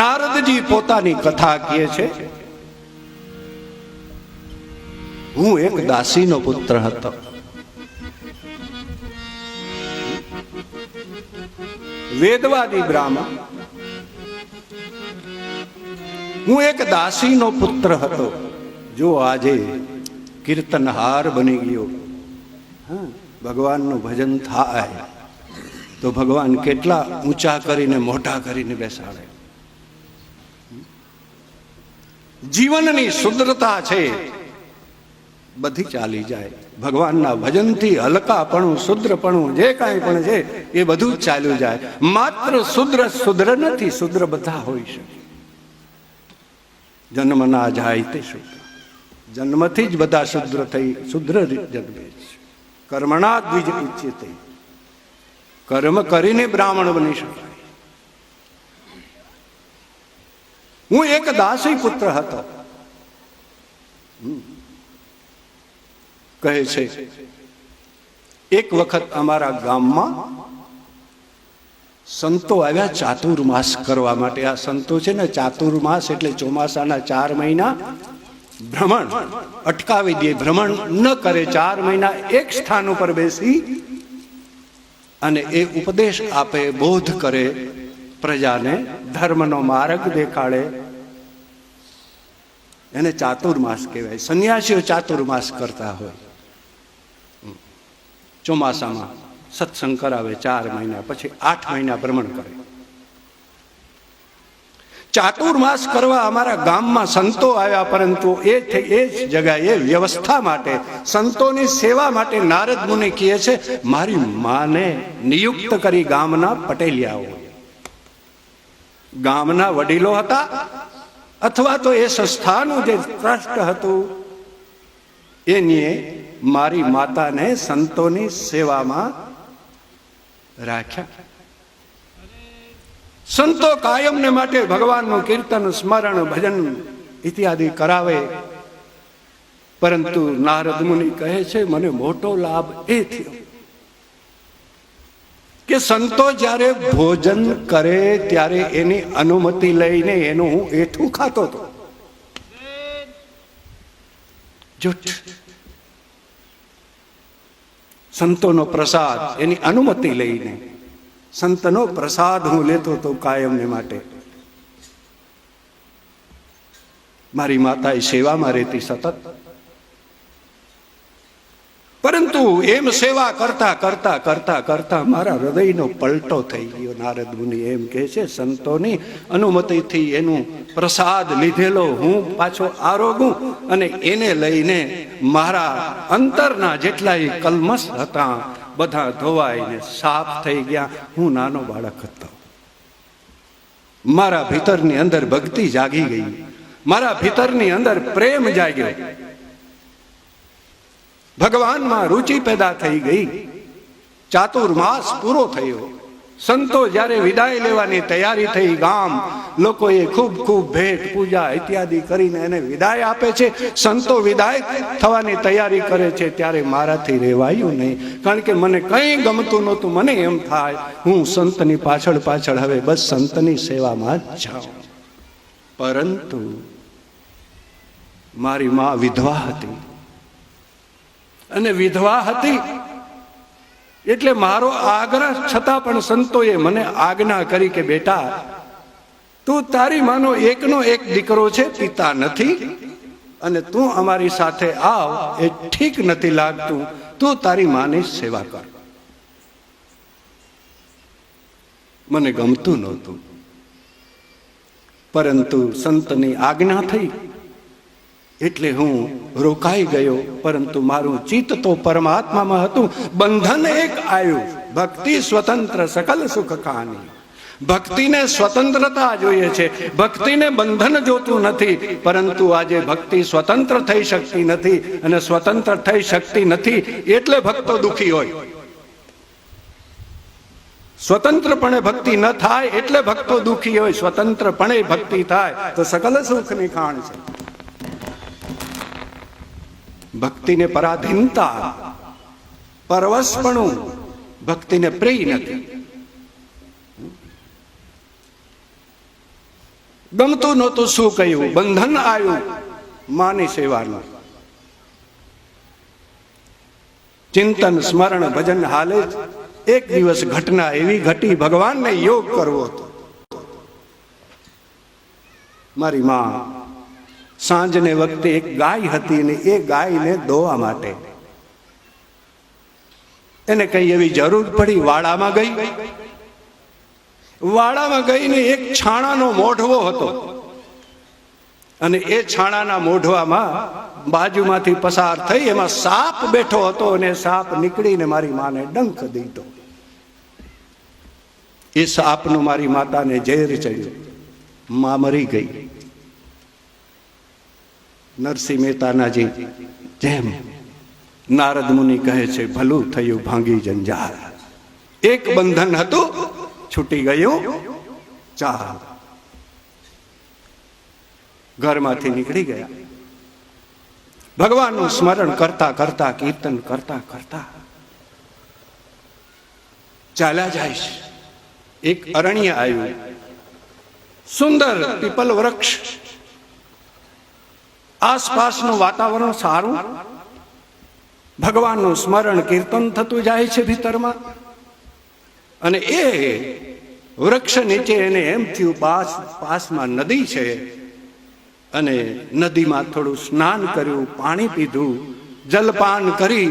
નારદજી પોતાની કથા કહે છે હું એક દાસીનો પુત્ર હતો. વેદવાદી બ્રાહ્મણ હું એક દાસીનો પુત્ર હતો. જો આજે કીર્તનહાર બની ગયો હા, ભગવાનનું ભજન થાય તો ભગવાન કેટલા ઊંચા કરીને મોટા કરીને બેસાડે. જીવનની શુદ્ધતા છે. બધી ચાલી જાય. ભગવાનના ભજનથી હલકાપણું, શુદ્રપણું જે કાંઈ પણ છે, એ બધું ચાલ્યું જાય. માત્ર શુદ્ર શુદ્ર નથી, શુદ્ર બધા હોઈ શકે. જન્મ ના જાય તે શુદ્ર. જન્મથી જ બધા શુદ્ર થઈ, શુદ્ર જન્મે છે. કર્મણા દ્વિજ થઈ કર્મ કરીને બ્રાહ્મણ બની શકાય. હું એક દાસી પુત્ર હતો. કહે છે, એક વખત અમારા ગામમાં સંતો આવ્યા ચાતુર્માસ કરવા માટે. આ સંતો છે ને, ચાતુર્માસ એટલે ચોમાસાના ચાર મહિના ભ્રમણ, અટકાવી દે, ભ્રમણ ન કરે, ચાર મહિના એક સ્થાન ઉપર બેસી અને એ ઉપદેશ આપે, બોધ કરે પ્રજાને ધર્મનો માર્ગ દેખાડે. એને ચાતુર્માસ કહેવાય. સંન્યાસીઓ ચાતુર્માસ કરતા હોય. ચોમાસામાં સત્સંગ કરાવે ચાર મહિના પછી આઠ મહિના ભ્રમણ કરે. ચાતુર્માસ કરવા અમારા ગામમાં સંતો આવ્યા પરંતુ એ એ જ જગાએ વ્યવસ્થા માટે, સંતોની સેવા માટે નારદ મુનિ કહે છે, મારી માને નિયુક્ત કરી ગામના પટેલિયાઓ. ગામના વડીલો હતા અથવા તો એ સંસ્થાનું જે ટ્રસ્ટ હતું એની મારી માતાને સંતોની સેવામાં રાખ્યા. સંતો કાયમને માટે ભગવાનનું કીર્તન, સ્મરણ, ભજન ઇત્યાદિ કરાવે. પરંતુ નારદ મુનિ કહે છે, મને મોટો લાભ એ થયો. કે સંતો જ્યારે ભોજન કરે ત્યારે એની અનુમતિ લઈને એનું હું એઠું ખાતો હતો. સંતોનો પ્રસાદ એની અનુમતિ લઈને. સંતનો પ્રસાદ હું લેતો હતો કાયમને માટે. મારી માતા એ સેવામાં રહેતી સતત પરંતુ એમ સેવા કરતા કરતા કરતા કરતા મારા હૃદયનો પલટો થઈ ગયો. નારદ મુનિ એમ કહે છે, સંતોની અનુમતિથી એનું પ્રસાદ લીધેલો હું પાછો આરોગું અને એને લઈને મારા અંતરના જેટલાય કલમસ હતા, બધા ધોવાઈને સાફ થઈ ગયા. હું નાનો બાળક હતો. મારા ભીતરની અંદર ભક્તિ જાગી ગઈ. મારા ભીતરની અંદર પ્રેમ જાગ્યો. ભગવાનમાં રુચિ પેદા થઈ ગઈ. ચાતુર્માસ પૂરો થયો. સંતો જ્યારે વિદાય લેવાની તૈયારી થઈ, ગામ લોકોએ ખૂબ ખૂબ ભેટ, પૂજા ઇત્યાદિ કરીને એને વિદાય આપે છે. સંતો વિદાય થવાની તૈયારી કરે છે ત્યારે મારાથી રહેવાયું નહીં. કારણ કે મને કંઈ ગમતું નહોતું, મને એમ થાય, હું સંતની પાછળ પાછળ હવે બસ સંતની સેવામાં જ જાઉં. પરંતુ મારી મા વિધવા હતી. અને વિધવા હતી. એટલે મારો આગ્રહ છતાં પણ સંતોએ મને આજ્ઞા કરી કે, બેટા, તું તારી માનો એકનો એક દીકરો છે, પિતા નથી. અને તું અમારી સાથે આવ, એ ઠીક નથી લાગતું. તું તારી માની સેવા કર. મને ગમતું નહોતું. પરંતુ સંતની આજ્ઞા થઈ. એટલે હું રોકાઈ ગયો, પરંતુ મારું ચિત્ત તો પરમાત્મામાં હતું. બંધન એક આવ્યું ભક્તિ સ્વતંત્ર, સકલ સુખ કહાની ભક્તિને સ્વતંત્રતા જોઈએ છે. ભક્તિને બંધન જોતું નથી, પરંતુ આજે ભક્તિ સ્વતંત્ર થઈ શકતી નથી અને સ્વતંત્ર થઈ શકતી નથી, એટલે ભક્તો દુખી હોય. સ્વતંત્રપણે ભક્તિ ન થાય, એટલે ભક્તો દુખી હોય. સ્વતંત્રપણે ભક્તિ થાય, તો સકલ સુખની ખાણ છે. ભક્તિને પરાધીનતા પરવશપણું ભક્તિને પ્રેય નથી ગમતું નહોતું શું કહ્યું? બંધન આવ્યું. માની સેવાનું. ચિંતન, સ્મરણ, ભજન હાલે એક દિવસ ઘટના એવી ઘટી, ભગવાનને યોગ કરવો હતો. મારી માં સાંજને વખતે એક ગાય હતી ને એ ગાયને દોવા માટે. એને કઈ એવી જરૂર પડી? વાડામાં ગઈ? વાડામાં ગઈને એક છાણાનો મોઢવો હતો. અને એ છાણાના મોઢવામાં બાજુમાંથી પસાર થઈ એમાં સાપ બેઠો હતો અને સાપ નીકળીને મારી માને ડંખ દીધો. એ સાપનું મારી માતાને ઝેર ચડ્યું. મા મરી ગઈ. નરસિંહ મહેતાનાજી, જેમ નારદ મુનિ કહે છે, ભલું થયું ભાંગી જંજાર. એક બંધન હતું, છૂટી ગયું, ચાર. ઘરમાંથી નીકળી ગયા. ભગવાનનું સ્મરણ કરતા કરતા, કીર્તન કરતા કરતા ચાલ્યા જાય એક અરણ્ય આવ્યું. સુંદર પીપલ વૃક્ષ આસપાસનું વાતાવરણ સારું? ભગવાનનું સ્મરણ કીર્તન થતું જાય છે ભીતરમાં? અને એ વૃક્ષ નીચે એને એમ થયું પાસ પાસમાં નદી છે. અને નદીમાં થોડું સ્નાન કર્યું, પાણી પીધું, જલપાન કરી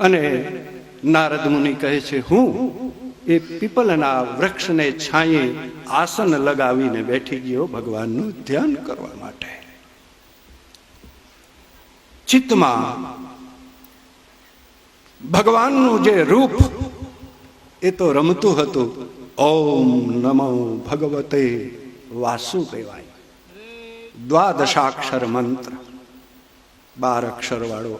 અને નારદ મુનિ કહે છે, હું એ પીપલના વૃક્ષને છાંયે આસન લગાવીને બેઠી ગયો ભગવાનનું ધ્યાન કરવા માટે. ચિત્તમાં ભગવાનનું જે રૂપ, એ તો રમતું હતું. ઓમ નમો ભગવતે વાસુ કહેવાય દ્વાદશાક્ષર મંત્ર. બાર અક્ષર વાળો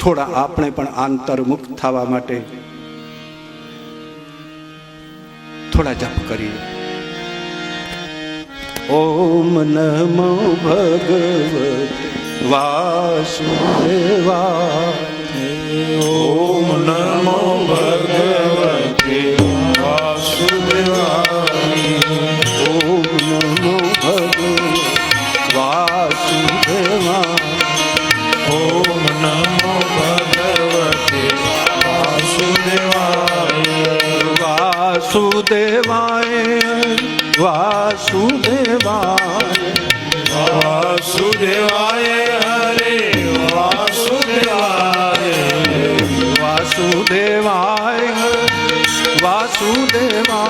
થોડા આપણે પણ આંતરમુખ થવા માટે થોડા જપ કરીએ. ઓમ નમો ભગવતે વાસુદેવાય ઓમ નમો ભગવતે વાસુદેવાય ઓમ નમો ભગવતે વાસુદેવાય. ઓમ નમો ભગવતે વાસુદેવાય વાસુદેવાય વાસુદેવાય. વાસુદેવાય. વાસુદેવાય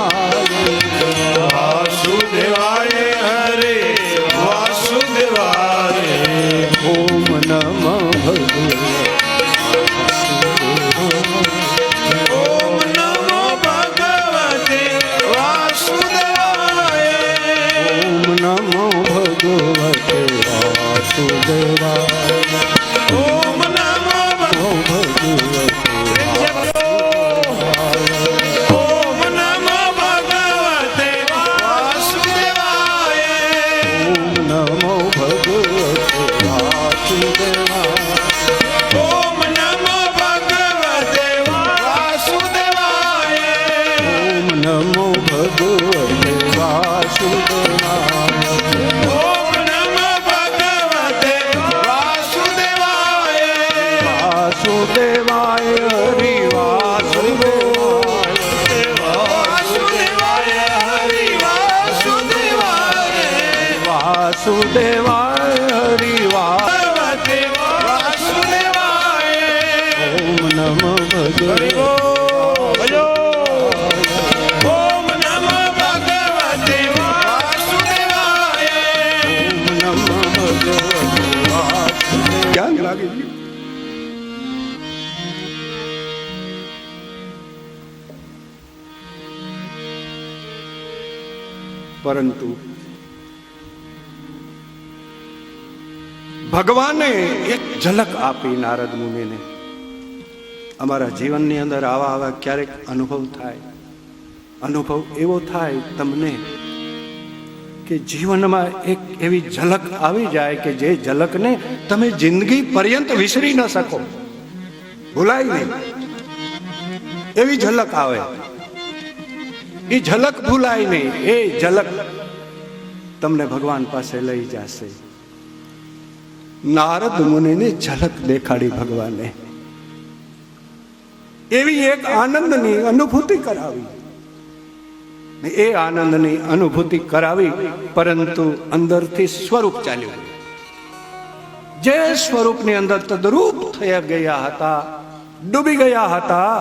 પરંતુ ભગવાને એક ઝલક આપી નારદ મુનિને. અમારા જીવનની અંદર આવા આવા ક્યારેક અનુભવ થાય. અનુભવ એવો થાય તમને કે જીવનમાં એક એવી ઝલક આવી જાય કે જે ઝલકને તમે જિંદગી પર્યંત વિસરી ન શકો. ભૂલાય નહીં. એવી ઝલક આવે. એ ઝલક ભૂલાય નહીં. એ ઝલક તમને ભગવાન પાસે લઈ જશે. નારદ મુનિને ઝલક દેખાડી ભગવાને. એવી એક આનંદની અનુભૂતિ કરાવી. એ આનંદની અનુભૂતિ કરાવી, પરંતુ અંદરથી સ્વરૂપ ચાલ્યું જે સ્વરૂપની અંદર તદરૂપ થયા ગયા હતા, ડૂબી ગયા હતા,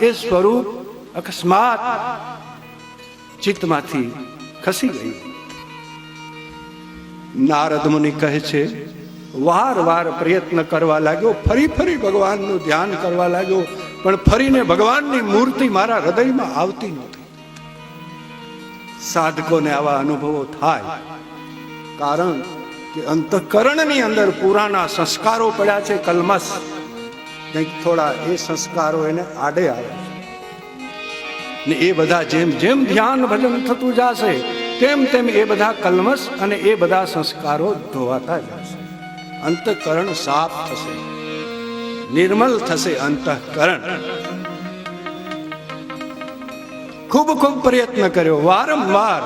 એ સ્વરૂપ અકસ્માત ચિત્તમાંથી ખસી ગયું. નારદ મુનિ કહે છે વાર વાર પ્રયત્ન કરવા લાગ્યો, ફરી ફરી ભગવાનનું ધ્યાન કરવા લાગ્યો પણ ફરીને ભગવાનની મૂર્તિ મારા હૃદયમાં આવતી નહોતી. સાધકોને આવા અનુભવો થાય, કારણ કે અંતઃકરણની અંદર પુરાના સંસ્કારો પડ્યા છે, કલમસ. કંઈક થોડા એ સંસ્કારો એને આડે આવે ને એ બધા જેમ જેમ ધ્યાન ભજન થતું જશે, તેમ તેમ એ બધા કલમસ અને એ બધા સંસ્કારો ધોવાતા જશે. અંતઃકરણ સાફ થશે. નિર્મલ થશે અંતઃકરણ. ખૂબ ખૂબ પ્રયત્ન કર્યો. વારંવાર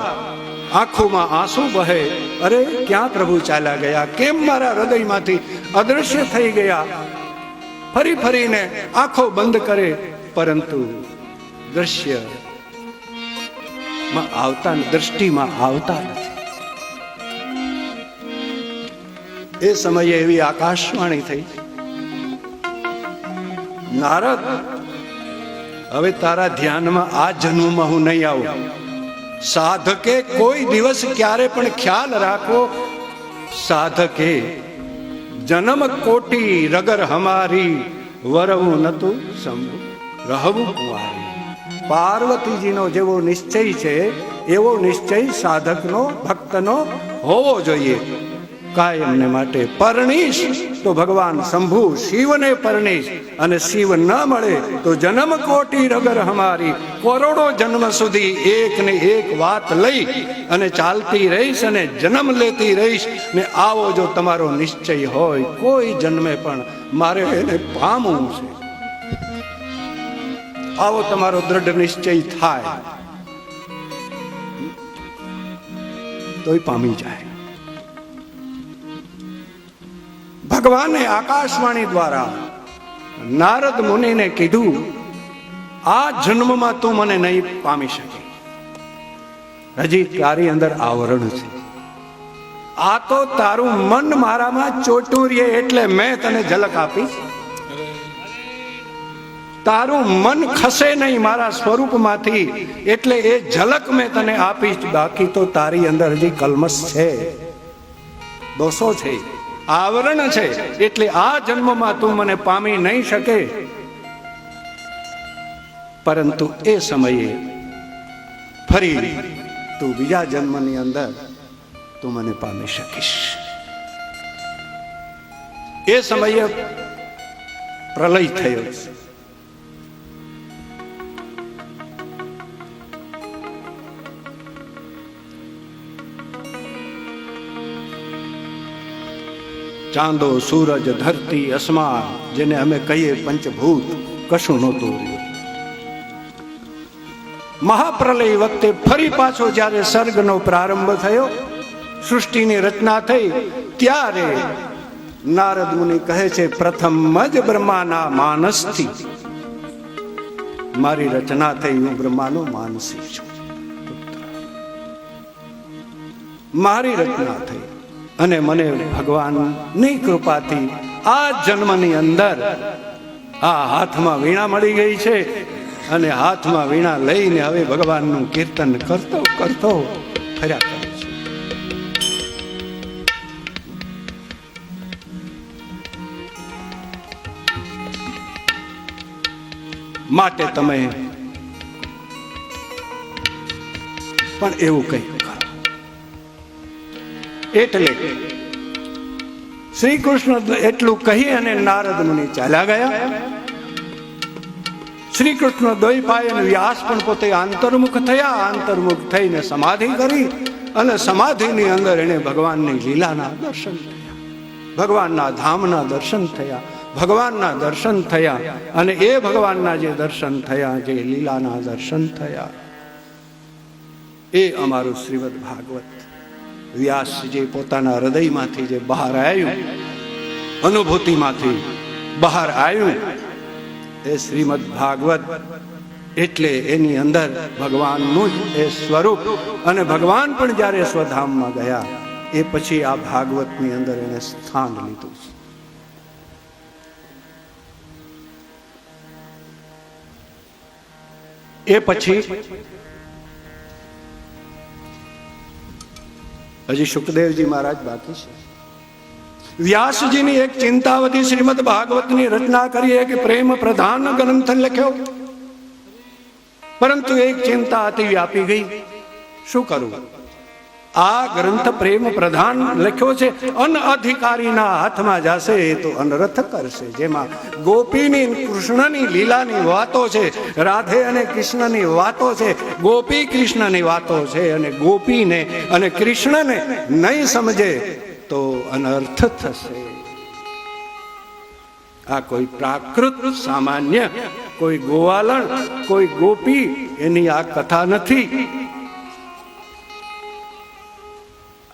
આંખોમાં આંસુ બહે અરે, ક્યાં પ્રભુ ચાલ્યા ગયા? કેમ મારા હૃદયમાંથી અદૃશ્ય થઈ ગયા? ફરી ફરીને આંખો બંધ કરે. પરંતુ દ્રશ્યમાં આવતા દ્રષ્ટિમાં આવતા નથી. એ સમયે એવી આકાશવાણી થઈ. નારદ, હવે તારા ધ્યાનમાં આ જન્મમાં હું નહીં આવું. સાધકે કોઈ દિવસ ક્યારે પણ ખ્યાલ રાખો, સાધકે જન્મ કોટી રગર હમારી, વરવું નતું સંભુ રહવું કુંવારી. પાર્વતીજીનો જેવો નિશ્ચય છે, એવો નિશ્ચય સાધકનો, ભક્તનો હોવો જોઈએ. કાયમને માટે પરણીશ, તો ભગવાન શંભુ શિવને પરણીશ અને શિવ ન મળે તો જન્મ કોટી રગર હમારી, કરોડો જન્મ સુધી એક ને એક વાત લઈ અને ચાલતી રહીશ અને જન્મ લેતી રહીશ. ને આવો જો તમારો નિશ્ચય હોય, કોઈ જન્મે પણ મારે એને પામવું છે. આવો તમારો દ્રઢ નિશ્ચય થાય. તોય પામી જાય. ભગવાને આકાશવાણી દ્વારા નારદ મુનિને કીધું, આ જન્મમાં તું મને નહીં પામી શકે. હજી તારી અંદર આવરણ છે. આ તો તારું મન મારામાં ચોટુરીએ એટલે મેં તને ઝલક આપી. તારું મન ખસે નહીં મારા સ્વરૂપમાંથી એટલે એ ઝલક મેં તને આપીશ બાકી તો તારી અંદર હજી કલમસ છે. દોષો છે. આવરણ છે. એટલે આ જન્મમાં તું મને પામી નહીં શકે. પરંતુ એ સમયે ફરી તું બીજા જન્મની અંદર તું મને પામી શકીશ. એ સમયે પ્રલય થયો. છે ચાંદો સૂરજ ધરતી અસમાન, જેને અમે કહીએ પંચભૂત, કશું નહોતું મહાપ્રલય વખતે ફરી પાછો જ્યારે સર્ગનો પ્રારંભ થયો, સૃષ્ટિની રચના થઈ, ત્યારે નારદ મુનિ કહે છે, પ્રથમ જ બ્રહ્માના માનસથી. મારી રચના થઈ, હું બ્રહ્માનો માનસી છું. મારી રચના થઈ. અને મને ભગવાનની કૃપાથી આ જન્મની અંદર આ હાથમાં વીણા મળી ગઈ છે અને હાથમાં વીણા લઈને હવે ભગવાનનું કીર્તન કરતો કરતો ફર્યા કરે છે. માટે તમે પણ એવું કરો એટલે શ્રી કૃષ્ણ એટલું કહી અને નારદ મુનિ ચાલ્યા ગયા. શ્રી કૃષ્ણ દ્વૈપાયન વ્યાસ પણ પોતે આંતરમુખ થયા. આંતરમુખ થઈને સમાધિ કરી અને સમાધિની અંદર એને ભગવાનની લીલાના દર્શન થયા ભગવાનના ધામના દર્શન થયા. ભગવાનના દર્શન થયા અને એ ભગવાનના જે દર્શન થયા, જે લીલાના દર્શન થયા, એ અમારું શ્રીમદ ભાગવત. વ્યાસજી પોતાના હૃદયમાંથી જે બહાર આવ્યું, અનુભૂતિમાંથી બહાર આવ્યું, એ શ્રીમદ ભાગવત એટલે એની અંદર ભગવાનનું જ એ સ્વરૂપ અને ભગવાન પણ જ્યારે સ્વધામમાં ગયા, એ પછી આ ભાગવતની અંદર એને સ્થાન લીધું. છે એ પછી હજી સુખદેવજી મહારાજ બાકી છે. વ્યાસજીની એક ચિંતાવતી શ્રીમદ ભાગવતની રચના કરી એક પ્રેમ પ્રધાન ગ્રંથ લખ્યો. પરંતુ એક ચિંતા અતિ વ્યાપી ગઈ. શું કરવું આ ગ્રંથ પ્રેમ પ્રધાન લખ્યો છે અનઅધિકારીના હાથમાં જશે તો અનરથ કરશે. જેમાં ગોપીની કૃષ્ણની લીલાની વાતો છે, રાધે અને કૃષ્ણની વાતો છે, ગોપી કૃષ્ણની વાતો છે, અને ગોપીને અને કૃષ્ણને નહીં સમજે તો અનર્થ થશે. આ કોઈ પ્રાકૃત સામાન્ય, કોઈ ગોવાલણ, કોઈ ગોપી, એની આ કથા નથી.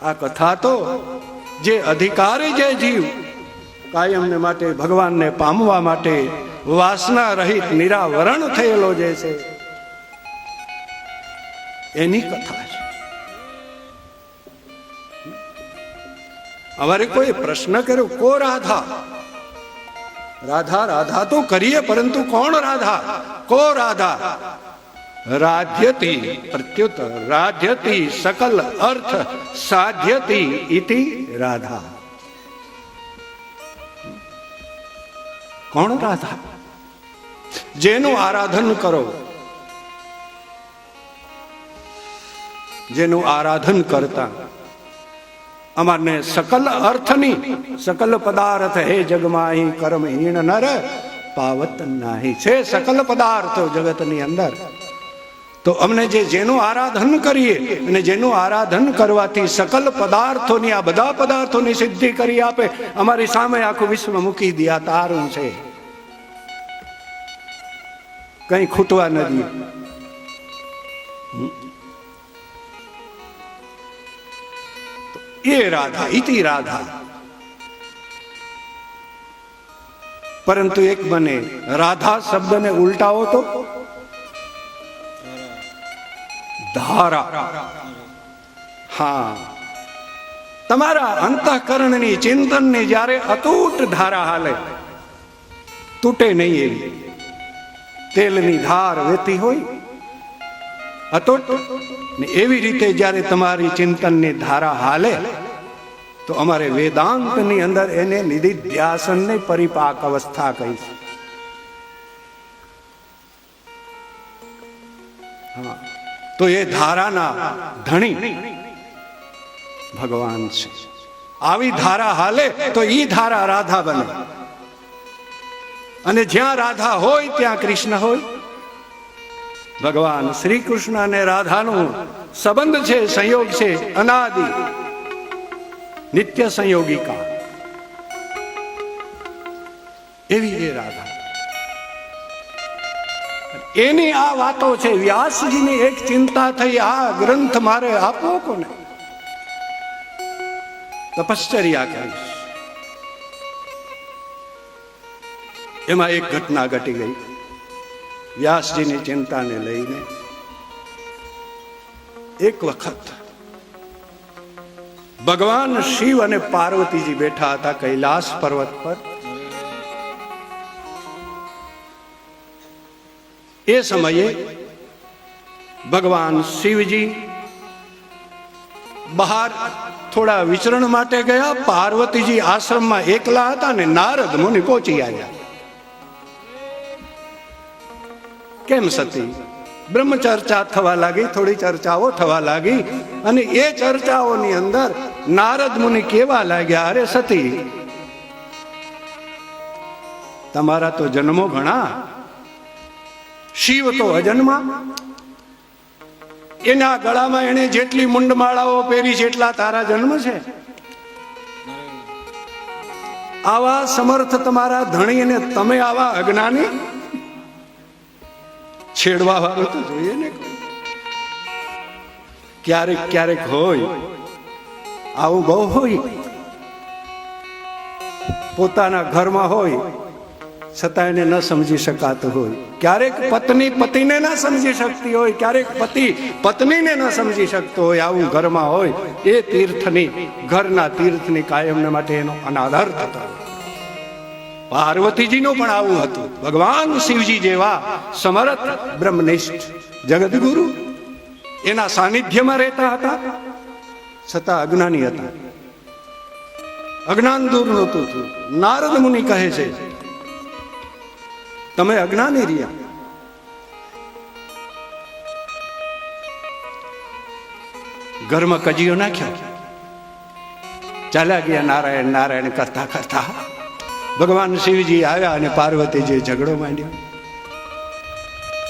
આ કથા તો જે અધિકારી જે જીવ કાયમને માટે ભગવાનને પામવા માટે વાસના રહિત નિરાવરણ થયેલો જે છે, એની કથા છે. અમારે કોઈ પ્રશ્ન કર્યો, કો રાધા? રાધા રાધા તો કરીએ, પરંતુ કોણ રાધા? કો રાધા? રાધ્યતી પ્રત્યુત રાધ્યતી સકલ અર્થ સાધ્યતી ઇતિ રાધા કોણ રાધા જેનું આરાધન કરો જેનું આરાધન કરતા અમારને સકલ અર્થની સકલ પદાર્થ હે જગમાહી કર્મહીણ નર પાવત નાહી છે સકલ પદાર્થો જગતની અંદર તો અમને જે જેનું આરાધન કરીએ અને જેનું આરાધન કરવાથી સકલ પદાર્થોની, આ બધા પદાર્થોની સિદ્ધિ કરી આપે. અમારી સામે આખું વિશ્વ મૂકી દે તારું છે. કઈ ખૂટવા નથી એ રાધા ઇતિ રાધા. પરંતુ એક બને, રાધા શબ્દને ઉલટાવો તો? ધારા. હા. તમારા અંતઃકરણની ચિંતનની જ્યારે અતૂટ ધારા હાલે, તૂટે નહીં એવી. તેલની ધાર વેતી હોય, અતૂટ. ને એવી રીતે જ્યારે તમારી ચિંતનની ધારા હાલે, તો અમારે વેદાંતની અંદર એને નિધિધ્યાસનને પરિપાક અવસ્થા કહી હા. તો એ ધારાના ધણી. ભગવાન છે. આવી ધારા હાલે તો ઈ ધારા રાધા બને. અને જ્યાં રાધા હોય, ત્યાં કૃષ્ણ હોય. ભગવાન શ્રી કૃષ્ણ અને રાધાનો સંબંધ છે, સંયોગ છે, અનાદિ. નિત્ય સંયોગિકા. એવી એ રાધા. એની આ વાતો છે, વ્યાસજીની એક ચિંતા થઈ, આ ગ્રંથ મારે આપવો કોને? તપશ્ચર્યા કરીશ. એમાં એક ઘટના ઘટી ગઈ. વ્યાસજીની ચિંતાને લઈને એક વખત ભગવાન શિવ અને પાર્વતીજી બેઠા હતા કૈલાસ પર્વત પર. એ સમયે ભગવાન શિવજી બહાર થોડા વિચરણ માટે ગયા, પાર્વતીજી આશ્રમમાં એકલા હતા ને નારદ મુનિ પહોંચી આવ્યા. કેમ સતી? બ્રહ્મ ચર્ચા થવા લાગી, થોડી ચર્ચાઓ થવા લાગી, અને એ ચર્ચાઓની અંદર નારદ મુનિ કેવા લાગ્યા? અરે સતી, તમારા તો જન્મો ઘણા. શિવ તો ભજનમાં એના ગળામાં એને જેટલી મુંડમાળાઓ પહેરી છે એટલા તારા જન્મ છે. આવા સમર્થ તમારા ધણી અને તમે આવા અજ્ઞાની? છેડવા વાળું તો જોઈએ ને ક્યારેક ક્યારેક હોય, આવું બહુ હોય. પોતાના ઘરમાં હોય છતાં એને ન સમજી શકાતું હોય. ક્યારેક પત્ની પતિને ન સમજી શકતી હોય, ક્યારેક પતિ પત્નીને ન સમજી શકતો હોય, આવું ઘરમાં હોય, એ તીર્થની, ઘરના તીર્થની કાયમને માટે એનો અનાદર થતો પાર્વતીજીનું પણ આવું હતું. ભગવાન શિવજી જેવા સમર્થ બ્રહ્મનિષ્ઠ જગદગુરુ એના સાનિધ્યમાં રહેતા હતા. છતાં અજ્ઞાની હતા. અજ્ઞાન દૂર નહોતું નારદ મુનિ કહે છે તમે અજ્ઞાની રહ્યા. ઘરમાં કજીઓ નાખ્યો. ચાલ્યા ગયા નારાયણ નારાયણ કરતા કરતા. ભગવાન શિવજી આવ્યા અને પાર્વતીજી ઝઘડો માંડ્યો.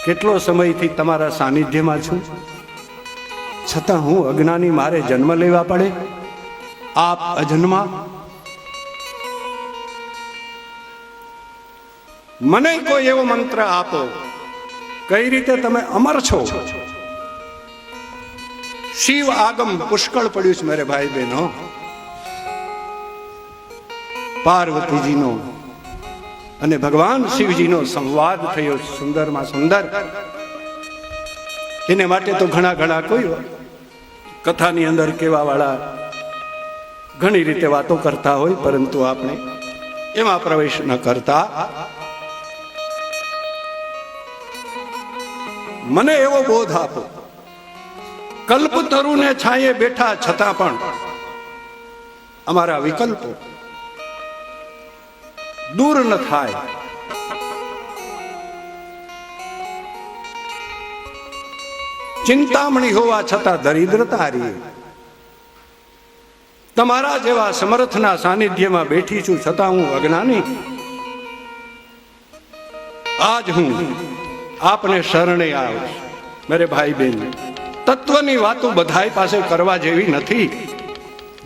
કેટલો સમયથી તમારા સાનિધ્યમાં છું? છતાં હું અજ્ઞાની મારે જન્મ લેવા પડે. આપ અજન્મા? મને કોઈ એવો મંત્ર આપો. કઈ રીતે તમે અમર છો? શિવ આગમ પુષ્કળ પડ્યું છે મારે ભાઈ બહેનો. પાર્વતીજીનો અને ભગવાન શિવજીનો સંવાદ થયો સુંદરમાં સુંદર. એને માટે તો ઘણા ઘણા કોઈ કથાની અંદર કેવા વાળા ઘણી રીતે વાતો કરતા હોય, પરંતુ આપણે એમાં પ્રવેશ ન કરતા. મને એવો બોધ આપો. કલ્પતરુને છાંયે બેઠા છતાં પણ અમારા વિકલ્પો દૂર ન થાય. ચિંતામણી હોવા છતાં દરિદ્રતા રહી તમારા જેવા સમર્થના સાનિધ્યમાં બેઠી છું છતાં હું અજ્ઞાની. આજ હું આપને શરણે આવું મેરે ભાઈ બહેન તત્વની વાતો બધાય પાસે કરવા જેવી નથી.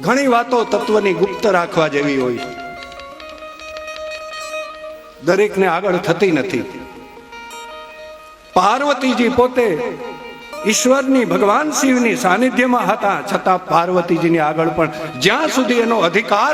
ઘણી વાતો તત્વની ગુપ્ત રાખવા જેવી હોય. દરેકને આગળ થતી નથી. પાર્વતીજી પોતે ઈશ્વરની ભગવાન શિવની સાનિધ્યમાં હતા, છતાં પાર્વતીજીની આગળ પણ જ્યાં સુધી એનો અધિકાર